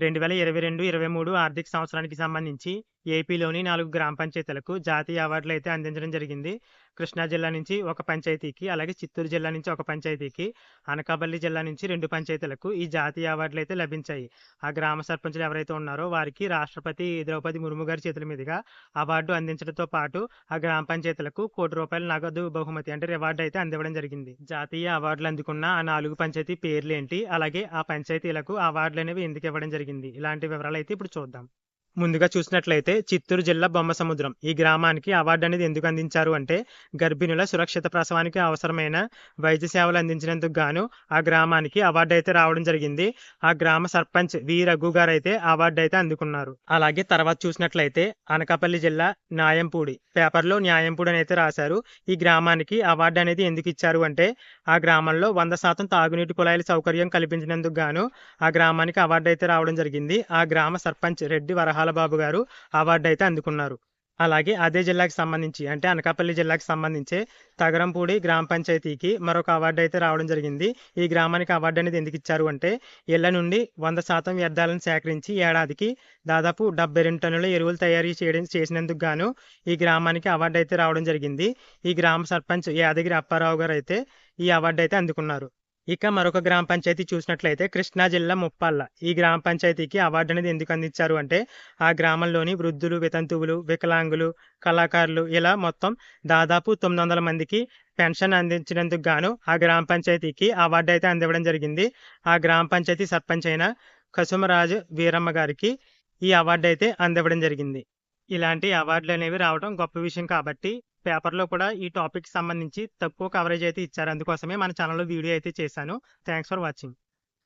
రెండు వేల ఇరవై రెండు ఇరవై మూడు ఆర్థిక సంవత్సరానికి సంబంధించి ఏపీలోని నాలుగు గ్రామ పంచాయతీలకు జాతీయ అవార్డులు అయితే అందించడం జరిగింది. కృష్ణా జిల్లా నుంచి ఒక పంచాయతీకి అలాగే చిత్తూరు జిల్లా నుంచి ఒక పంచాయతీకి అనకాపల్లి జిల్లా నుంచి రెండు పంచాయతీలకు ఈ జాతీయ అవార్డులు అయితే లభించాయి. ఆ గ్రామ సర్పంచులు ఎవరైతే ఉన్నారో వారికి రాష్ట్రపతి ద్రౌపది ముర్ము గారి చేతుల మీదుగా అవార్డు అందించడంతో పాటు ఆ గ్రామ పంచాయతీలకు కోటి రూపాయల నగదు బహుమతి అంటే రివార్డు అయితే అందివ్వడం జరిగింది. జాతీయ అవార్డులు అందుకున్న ఆ నాలుగు పంచాయతీ పేర్లు ఏంటి? అలాగే ఆ పంచాయతీలకు అవార్డులు అనేవి ఎందుకు ఇవ్వడం జరిగింది? ఇలాంటి వివరాలు అయితే ఇప్పుడు చూద్దాం. ముందుగా చూసినట్లయితే చిత్తూరు జిల్లా బొమ్మ సముద్రం. ఈ గ్రామానికి అవార్డు అనేది ఎందుకు అందించారు అంటే గర్భిణుల సురక్షిత ప్రసవానికి అవసరమైన వైద్య సేవలు అందించినందుకు గాను ఆ గ్రామానికి అవార్డు అయితే రావడం జరిగింది. ఆ గ్రామ సర్పంచ్ వి రఘు గారు అయితే అవార్డు అయితే అందుకున్నారు. అలాగే తర్వాత చూసినట్లయితే అనకాపల్లి జిల్లా న్యాయంపూడి పేపర్లో న్యాయంపూడి అని అయితే రాశారు. ఈ గ్రామానికి అవార్డు అనేది ఎందుకు ఇచ్చారు అంటే ఆ గ్రామంలో వంద శాతం తాగునీటి కుళాయిల సౌకర్యం కల్పించినందుకు గాను ఆ గ్రామానికి అవార్డు అయితే రావడం జరిగింది. ఆ గ్రామ సర్పంచ్ రెడ్డి వరహాల బాలబాబు గారు అవార్డు అయితే అందుకున్నారు. అలాగే అదే జిల్లాకి సంబంధించి అంటే అనకాపల్లి జిల్లాకి సంబంధించే తగరంపూడి గ్రామ పంచాయతీకి మరొక అవార్డు అయితే రావడం జరిగింది. ఈ గ్రామానికి అవార్డు అనేది ఎందుకు ఇచ్చారు అంటే ఇళ్ళ నుండి వంద శాతం వ్యర్థాలను సేకరించి ఏడాదికి దాదాపు డెబ్బై రెండు టన్నుల ఎరువులు తయారు చేయడం చేసినందుకు గాను ఈ గ్రామానికి అవార్డు అయితే రావడం జరిగింది. ఈ గ్రామ సర్పంచ్ యాదగిరి అప్పారావు గారు అయితే ఈ అవార్డు అయితే అందుకున్నారు. ఇక మరొక గ్రామ పంచాయతీ చూసినట్లయితే కృష్ణా జిల్లా ముప్పాళ్ళ. ఈ గ్రామ పంచాయతీకి అవార్డు అనేది ఎందుకు అందించారు అంటే ఆ గ్రామంలోని వృద్ధులు వితంతువులు వికలాంగులు కళాకారులు ఇలా మొత్తం దాదాపు తొమ్మిది వందల మందికి పెన్షన్ అందించినందుకు గాను ఆ గ్రామ పంచాయతీకి అవార్డు అయితే అందివ్వడం జరిగింది. ఆ గ్రామ పంచాయతీ సర్పంచ్ అయిన కసుమరాజు వీరమ్మ గారికి ఈ అవార్డు అయితే అందివ్వడం జరిగింది. ఇలాంటి అవార్డులు అనేవి రావడం గొప్ప విషయం కాబట్టి పేపర్లో కూడా ఈ టాపిక్ సంబంధించి తక్కువ కవరేజ్ అయితే ఇచ్చారు. అందుకోసమే మన ఛానల్లో వీడియో అయితే చేశాను. Thanks for watching.